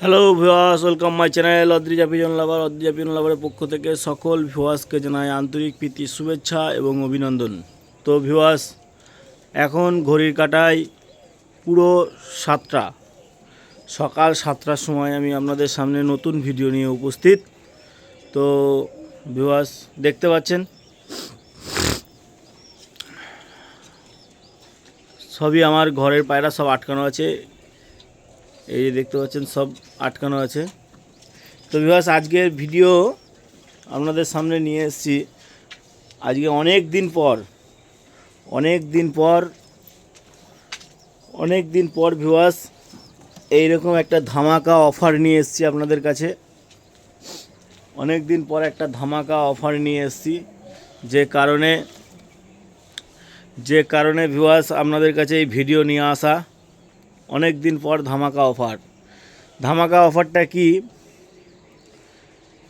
Hello viewers welcome my channel Adrija pigeon lover Adrija pigeon লাভারের পক্ষ থেকে সকল ভিওয়াসকে জানাই আন্তরিক প্রীতি, শুভেচ্ছা এবং অভিনন্দন। তো ভিওয়াস এখন ঘড়ির কাটায় পুরো সাতটা। সকাল সাতটার সময় আমি আপনাদের সামনে নতুন ভিডিও নিয়ে উপস্থিত। তো ভিওয়াস দেখতে পাচ্ছেন? সবই আমার ঘরের পায়রা সব আটকানো আছে। এই যে দেখতে পাচ্ছেন, সব আটকানো আছে। তো বিভাস আজকের ভিডিও আপনাদের সামনে নিয়ে এসেছি। আজকে অনেক দিন পর, অনেক দিন পর, অনেক দিন পর ভিওয়াস এইরকম একটা ধামাকা অফার নিয়ে এসেছি আপনাদের কাছে। অনেক দিন পর একটা ধামাকা অফার নিয়ে এসেছি। যে কারণে যে কারণে ভিওয়াস আপনাদের কাছে এই ভিডিও নিয়ে আসা। অনেক দিন পর ধামাকা অফার। ধামাকা অফারটা কি?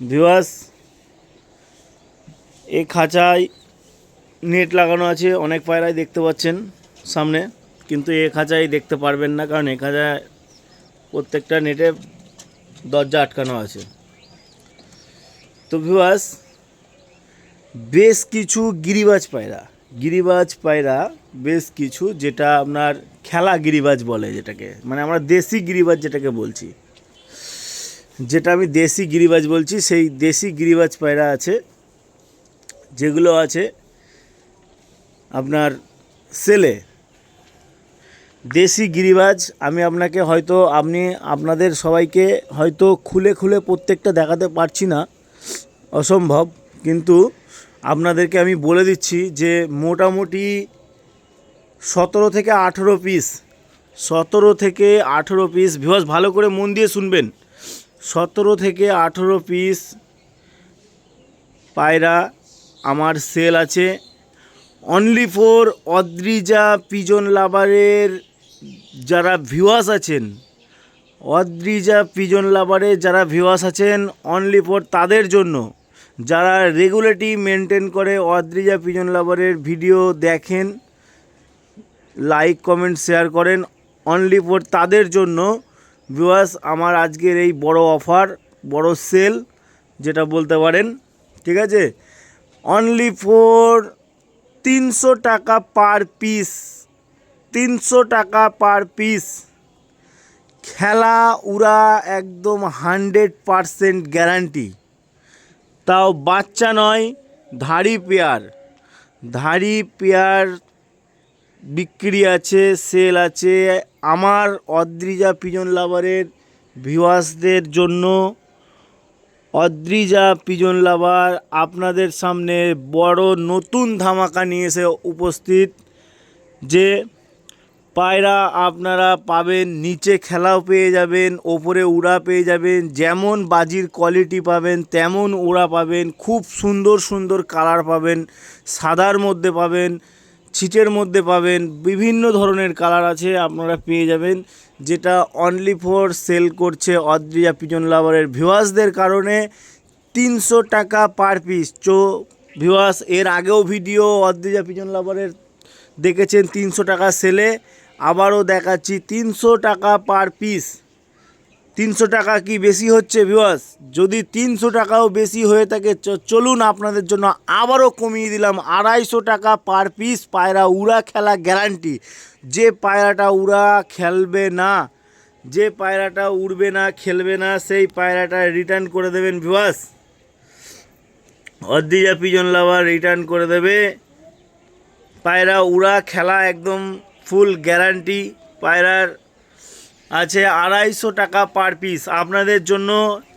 ভিওয়াস এই খাঁচায় নেট লাগানো আছে, অনেক পায়রাই দেখতে পাচ্ছেন সামনে, কিন্তু এ খাঁচায় দেখতে পারবেন না, কারণ এ খাঁচায় প্রত্যেকটা নেটে দরজা আটকানো আছে। তো ভিওয়াস বেশ কিছু গিরিবাজ পায়রা। গিরিবাজ পায়রা বেশ কিছু যেটা আপনার খেলা গিরিবাজ বলে যেটাকে মানে আমরা দেশি গিরিবাজ যেটাকে বলছি। যেটা আমি দেশি গিরিবাজ বলছি, সেই দেশি গিরিবাজ পায়রা আছে, যেগুলো আছে আপনার সেলে। দেশি গিরিবাজ, আমি আপনাকে হয়তো, আপনি, আপনাদের সবাইকে হয়তো খুলে খুলে প্রত্যেকটা দেখাতে পারছি না, অসম্ভব, কিন্তু আপনাদেরকে আমি বলে দিচ্ছি যে মোটামুটি সতেরো থেকে আঠেরো পিস সতেরো থেকে আঠেরো পিস ভিওয়াস ভালো করে মন দিয়ে শুনবেন। সতেরো থেকে আঠেরো পিস পায়রা আমার সেল আছে। অনলি ফর অদ্রিজা পিজন লাভারের যারা ভিউয়ার্স আছেন, অদ্রিজা পিজন লাভারে যারা ভিউয়ার্স আছেন অনলি ফর তাদের জন্য। যারা রেগুলেটি মেনটেন করে অদ্রিজা পিজন লাভারের ভিডিও দেখেন লাইক কমেন্ট শেয়ার করেন অনলি ফর তাদের জন্য। ভিউয়ার্স আমার আজকের এই বড় অফার বড় সেল যেটা বলতে পারেন, ঠিক আছে? অনলি ফর তিনশো টাকা পার পিস তিনশো টাকা পার পিস খেলা উড়া একদম হান্ড্রেড পারসেন্ট গ্যারান্টি তাও বাচ্চা নয়, ধাড়ি পেয়ার। ধাড়ি পেয়ার বিক্রি আছে সেল আছে। আমার অদ্রিজা পিজন লাভারের ভিওয়াসদের জন্য অদ্রিজা পিজন লাভার আপনাদের সামনে বড় নতুন ধামাকা নিয়ে এসে উপস্থিত যে পায়রা আপনারা পাবেন, নিচে খেলাও পেয়ে যাবেন, ওপরে উড়া পেয়ে যাবেন, যেমন বাজির কোয়ালিটি পাবেন, তেমন উড়া পাবেন, খুব সুন্দর সুন্দর কালার পাবেন, সাদার মধ্যে পাবেন, ছিটের মধ্যে পাবেন, বিভিন্ন ধরনের কালার আছে আপনারা পেয়ে যাবেন, যেটা অনলি ফর সেল করছে অদ্রিজা পিজন লাভারের ভিউয়ার্সদের কারণে তিনশো টাকা পার পিস চো ভিউয়ার্স এর আগেও ভিডিও অদ্রিজা পিজন লাভারের দেখেছেন তিনশো টাকা সেলে আবারও দেখাচ্ছি তিনশো টাকা পার পিস তিনশো টাকা কি বেশি হচ্ছে ভিওয়াস যদি তিনশো টাকাও বেশি হয়ে থাকে চলুন আপনাদের জন্য আবারও কমিয়ে দিলাম আড়াইশো টাকা পার পিস পায়রা উড়া খেলা গ্যারান্টি যে পায়রাটা উড়া খেলবে না, যে পায়রাটা উড়বে না, খেলবে না, সেই পায়রাটা রিটার্ন করে দেবেন ভিওয়াস অদ্রিজা পিজন লাভার রিটার্ন করে দেবে। পায়রা উড়া খেলা একদম ফুল গ্যারান্টি পায়রার আছে আড়াইশো টাকা পার পিস। আপনাদের জন্য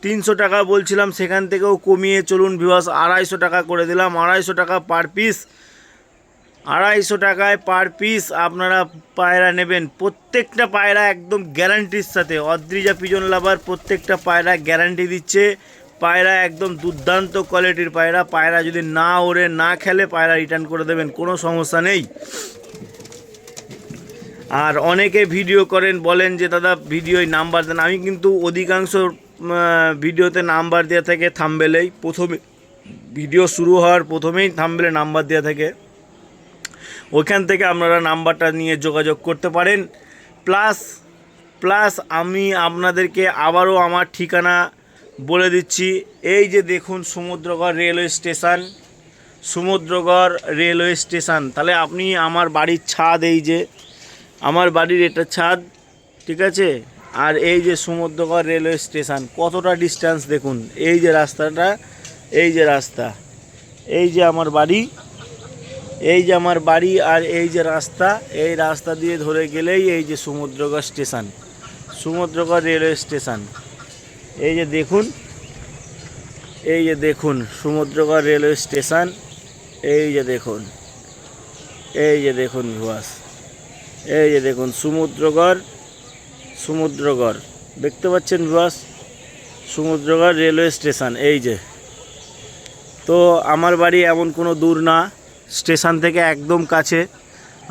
তিনশো টাকা বলছিলাম, সেখান থেকেও কমিয়ে চলুন ভিওয়াস আড়াইশো টাকা করে দিলাম, আড়াইশো টাকা পার পিস। আড়াইশো টাকায় পার পিস আপনারা পায়রা নেবেন। প্রত্যেকটা পায়রা একদম গ্যারান্টির সাথে। অদ্রিজা পিজন লাভার প্রত্যেকটা পায়রা গ্যারান্টি দিচ্ছে। পায়রা একদম দুর্দান্ত কোয়ালিটির পায়রা। পায়রা যদি না ওড়ে, না খেলে পায়রা রিটার্ন করে দেবেন, কোনো সমস্যা নেই। আর অনেকে ভিডিও করেন, বলেন যে, দাদা ভিডিওয় নাম্বার দেন। আমি কিন্তু অধিকাংশ ভিডিওতে নাম্বার দেওয়া থাকে থাম্বেলেই। প্রথমে ভিডিও শুরু হওয়ার প্রথমেই থাম্বেলে নাম্বার দেওয়া থাকে। ওইখান থেকে আপনারা নাম্বারটা নিয়ে যোগাযোগ করতে পারেন। প্লাস প্লাস আমি আপনাদেরকে আবারও আমার ঠিকানা বলে দিচ্ছি। এই যে দেখুন, Samudragarh railway station Samudragarh railway station তাহলে আপনি আমার বাড়ির ছাদ এই যে আমার বাড়ির এটা ছাদ ঠিক আছে আর এই যে সমুদ্রগড় রেলওয়ে স্টেশন কতটা ডিস্টেন্স দেখুন এই যে রাস্তাটা এই যে রাস্তা এই যে আমার বাড়ি এই যে আমার বাড়ি আর এই যে রাস্তা এই রাস্তা দিয়ে ধরে গেলেই এই যে Samudragarh station Samudragarh railway station এই যে দেখুন এই যে দেখুন সমুদ্রগড় রেলওয়ে স্টেশন এই যে দেখুন এই যে দেখুন ভিবাস এই যে দেখুন, সমুদ্রগড় সমুদ্রগড়। দেখতে পাচ্ছেন ভিবাস সমুদ্রগড় রেলওয়ে স্টেশন, এই যে। তো আমার বাড়ি এমন কোনো দূর না, স্টেশন থেকে একদম কাছে।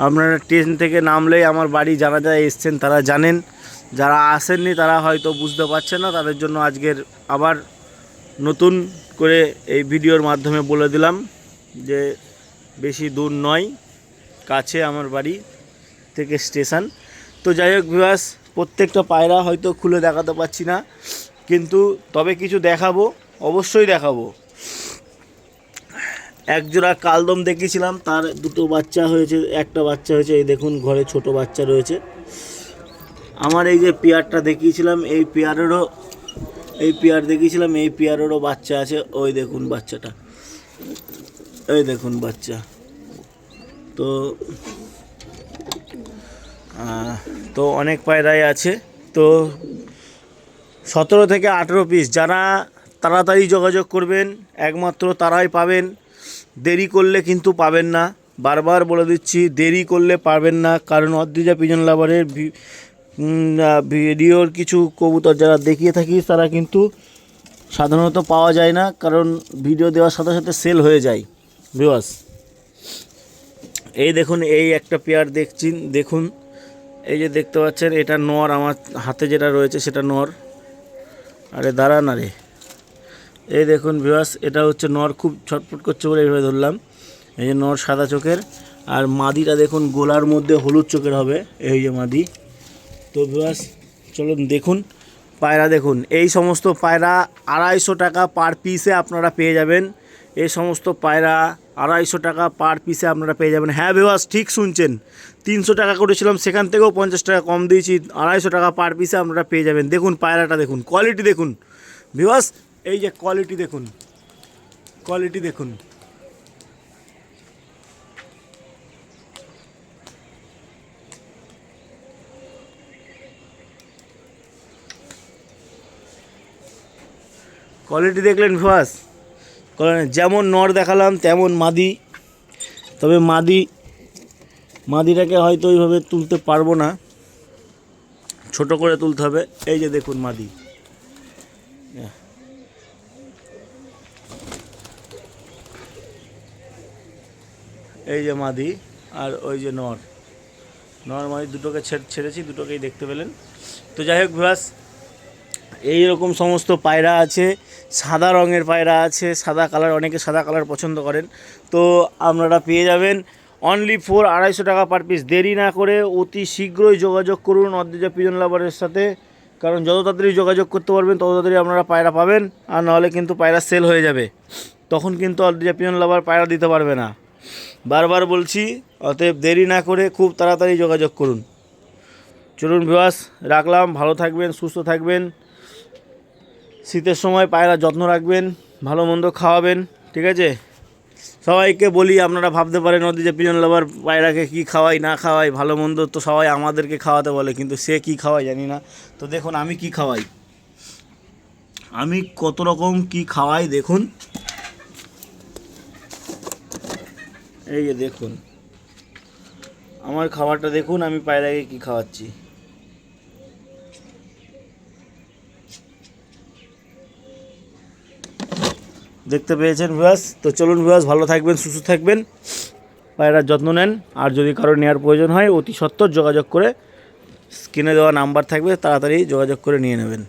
আপনারা ট্রেন থেকে নামলেই আমার বাড়ি যারা যারা এসছেন তারা জানেন। যারা আসেননি তারা হয়তো বুঝতে পারছেন না, তাদের জন্য আজকের আবার নতুন করে এই ভিডিওর মাধ্যমে বলে দিলাম যে বেশি দূর নয়, কাছে আমার বাড়ি। থেকে স্টেশন। তো যাই হোক বিবাস প্রত্যেকটা পায়রা হয়তো খুলে দেখাতে পারছি না, কিন্তু তবে কিছু দেখাবো, অবশ্যই দেখাবো। একজোড়া কালদম দেখিয়েছিলাম, তার দুটো বাচ্চা হয়েছে, একটা বাচ্চা হয়েছে, এই দেখুন ঘরে ছোট বাচ্চা রয়েছে। আমার এই যে পেয়ারটা দেখিয়েছিলাম, এই পেয়ারেরও, এই পেয়ার দেখিয়েছিলাম, এই পেয়ারেরও বাচ্চা আছে, ওই দেখুন বাচ্চাটা, এই দেখুন বাচ্চা। তো তো অনেক পায়রাই আছে। তো সতেরো থেকে আঠেরো পিস যারা তাড়াতাড়ি যোগাযোগ করবেন, একমাত্র তারাই পাবেন। দেরি করলে কিন্তু পাবেন না। বারবার বলে দিচ্ছি, দেরি করলে পারবেন না। কারণ অদ্রিজা পিজন লাভারের ভিডিওর কিছু কবুতর যারা দেখিয়ে থাকি, তারা কিন্তু সাধারণত পাওয়া যায় না। কারণ ভিডিও দেওয়ার সাথে সাথে সেল হয়ে যায়। বিবাস এই দেখুন, এই একটা পেয়ার দেখছি, দেখুন। এই যে দেখতে পাচ্ছেন, এটা নর আমার হাতে যেটা রয়েছে সেটা নর আরে দাঁড়া না রে এই দেখুন ভিওয়াস এটা হচ্ছে নর খুব ছটফট করছে বলে এইভাবে ধরলাম। এই যে নর সাদা চোখের, আর মাদিটা দেখুন, গোলার মধ্যে হলুদ চোখের হবে। এই যে মাদি। তো ভিওয়াস চলুন দেখুন, পায়রা দেখুন। এই সমস্ত পায়রা আড়াইশো টাকা পার পিসে আপনারা পেয়ে যাবেন। এই সমস্ত পায়রা আড়াইশো টাকা পার পিসে আপনারা পেয়ে যাবেন। হ্যাঁ ভিওয়াস ঠিক শুনছেন। তিনশো টাকা করেছিলাম, সেখান থেকেও পঞ্চাশ টাকা কম দিয়েছি। আড়াইশো টাকা পার পিসে আপনারা পেয়ে যাবেন। দেখুন, পায়রাটা দেখুন কোয়ালিটি দেখুন। ভিওয়াস এই যে কোয়ালিটি দেখুন কোয়ালিটি দেখুন। কোয়ালিটি দেখলেন ভিওয়াস যেমন নর দেখালাম, তেমন মাদি। তবে মাদি, মাদিটাকে হয়তো ওইভাবে তুলতে পারব না। ছোট করে তুলতে হবে। এই যে দেখুন মাদি। এই যে মাদি আর ওই যে নর। নর মাদি দুটোকে ছেড়ে- ছেড়েছি, দুটোকেই দেখতে পেলেন। তো যাই হোক ভিবাস এই রকম সমস্ত পায়রা আছে, সাদা রঙের পায়রা আছে, সাদা কালার, অনেকে সাদা কালার পছন্দ করেন। তো আপনারা পেয়ে যাবেন অনলি ফোর আড়াইশো টাকা পার পিস দেরি না করে অতি শীঘ্রই যোগাযোগ করুন অদ্রিজা পিজন লাভারের সাথে। কারণ যত তাড়াতাড়ি যোগাযোগ করতে পারবেন, তত তাড়াতাড়ি আপনারা পায়রা পাবেন, আর নাহলে কিন্তু পায়রা সেল হয়ে যাবে। তখন কিন্তু অদ্রিজা পিজন লাভার পায়রা দিতে পারবে না। বারবার বলছি, অতএব দেরি না করে খুব তাড়াতাড়ি যোগাযোগ করুন। চলুন ভিওয়াস রাখলাম। ভালো থাকবেন, সুস্থ থাকবেন। শীতের সময় পায়রা যত্ন রাখবেন, ভালো মন্দ খাওয়াবেন, ঠিক আছে? সবাইকে বলি, আপনারা ভাবতে পারেন ওদের যে পিজন লাভার পায়রাকে কী খাওয়াই না খাওয়াই ভালো মন্দ তো সবাই আমাদেরকে খাওয়াতে বলে, কিন্তু সে কি খাওয়াই জানি না। তো দেখুন, আমি কি খাওয়াই? আমি কত রকম কি খাওয়াই, দেখুন। এই যে দেখুন, আমার খাবারটা দেখুন, আমি পায়রাকে কি খাওয়াচ্ছি। দেখতে পেয়েছেন ভিউয়ার্স তো চলুন ভিউয়ার্স ভালো থাকবেন, সুস্থ থাকবেন। পায়রার যত্ন নেন। আর যদি কারও নেওয়ার প্রয়োজন হয়, অতি সত্বর যোগাযোগ করে স্ক্রিনে দেওয়া নাম্বার থাকবে, তাড়াতাড়ি যোগাযোগ করে নিয়ে নেবেন।